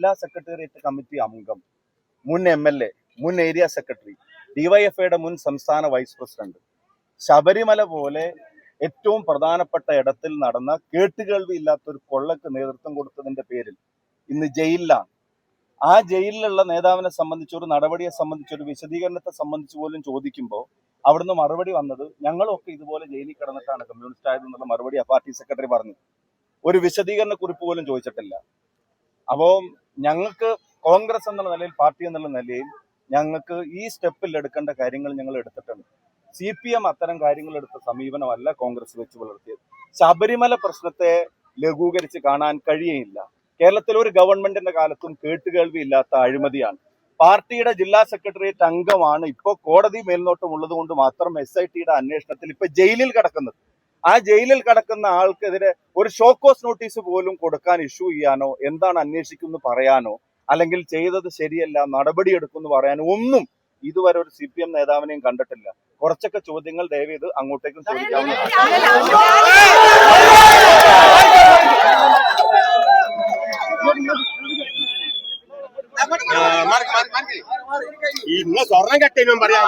ജില്ലാ secretariat committee അംഗം മുൻ എം എൽ എ മുൻ ഏരിയ സെക്രട്ടറി ഡിവൈഎഫ്ഐയുടെ മുൻ സംസ്ഥാന വൈസ് പ്രസിഡന്റ്. ശബരിമല പോലെ ഏറ്റവും പ്രധാനപ്പെട്ട ഇടത്തിൽ നടന്ന കേട്ടുകേൾവി ഇല്ലാത്ത ഒരു കൊള്ളക്ക് നേതൃത്വം കൊടുത്തതിന്റെ പേരിൽ ഇന്ന് ജയിലിലാണ്. ആ ജയിലിലുള്ള നേതാവിനെ സംബന്ധിച്ച് ഒരു നടപടിയെ സംബന്ധിച്ച് ഒരു വിശദീകരണത്തെ സംബന്ധിച്ച് പോലും ചോദിക്കുമ്പോൾ അവിടുന്ന് മറുപടി വന്നത് ഞങ്ങളൊക്കെ ഇതുപോലെ ജയിലിൽ കിടന്നിട്ടാണ് കമ്മ്യൂണിസ്റ്റ് ആയതെന്നുള്ള മറുപടി ആ പാർട്ടി സെക്രട്ടറി പറഞ്ഞു. ഒരു വിശദീകരണ കുറിപ്പ് പോലും ചോദിച്ചിട്ടില്ല. അപ്പോൾ ഞങ്ങൾക്ക് കോൺഗ്രസ് എന്നുള്ള നിലയിൽ പാർട്ടി എന്നുള്ള നിലയിൽ ഞങ്ങൾക്ക് ഈ സ്റ്റെപ്പിൽ എടുക്കേണ്ട കാര്യങ്ങൾ ഞങ്ങൾ എടുത്തിട്ടുണ്ട്. സി പി എം അത്തരം കാര്യങ്ങൾ എടുത്ത സമീപനമല്ല കോൺഗ്രസ് വെച്ച് പുലർത്തിയത്. ശബരിമല പ്രശ്നത്തെ ലഘൂകരിച്ച് കാണാൻ കഴിയയില്ല. കേരളത്തിൽ ഒരു ഗവൺമെന്റിന്റെ കാലത്തും കേട്ടുകേൾവി ഇല്ലാത്ത അഴിമതിയാണ്. പാർട്ടിയുടെ ജില്ലാ സെക്രട്ടേറിയറ്റ് അംഗമാണ് ഇപ്പോൾ കോടതി മേൽനോട്ടം ഉള്ളത് കൊണ്ട് മാത്രം എസ് ഐ ടിയുടെ അന്വേഷണത്തിൽ ഇപ്പൊ ജയിലിൽ കിടക്കുന്നത്. ആ ജയിലിൽ കിടക്കുന്ന ആൾക്കെതിരെ ഒരു ഷോക്കോസ് നോട്ടീസ് പോലും കൊടുക്കാൻ ഇഷ്യൂ ചെയ്യാനോ എന്താണ് അന്വേഷിക്കുന്നു പറയാനോ അല്ലെങ്കിൽ ചെയ്തത് ശരിയല്ല നടപടി നടപടിയെടുക്കുമെന്ന് പറയാനോ ഒന്നും ഇതുവരെ ഒരു സി പി എം നേതാവിനെയും കണ്ടിട്ടില്ല. കുറച്ചൊക്കെ ചോദ്യങ്ങൾ ദയവേത് അങ്ങോട്ടേക്കും ചോദിക്കാവുന്നതാണ് ഇന്ന് സ്വർണം കെട്ടിനും പറയാം.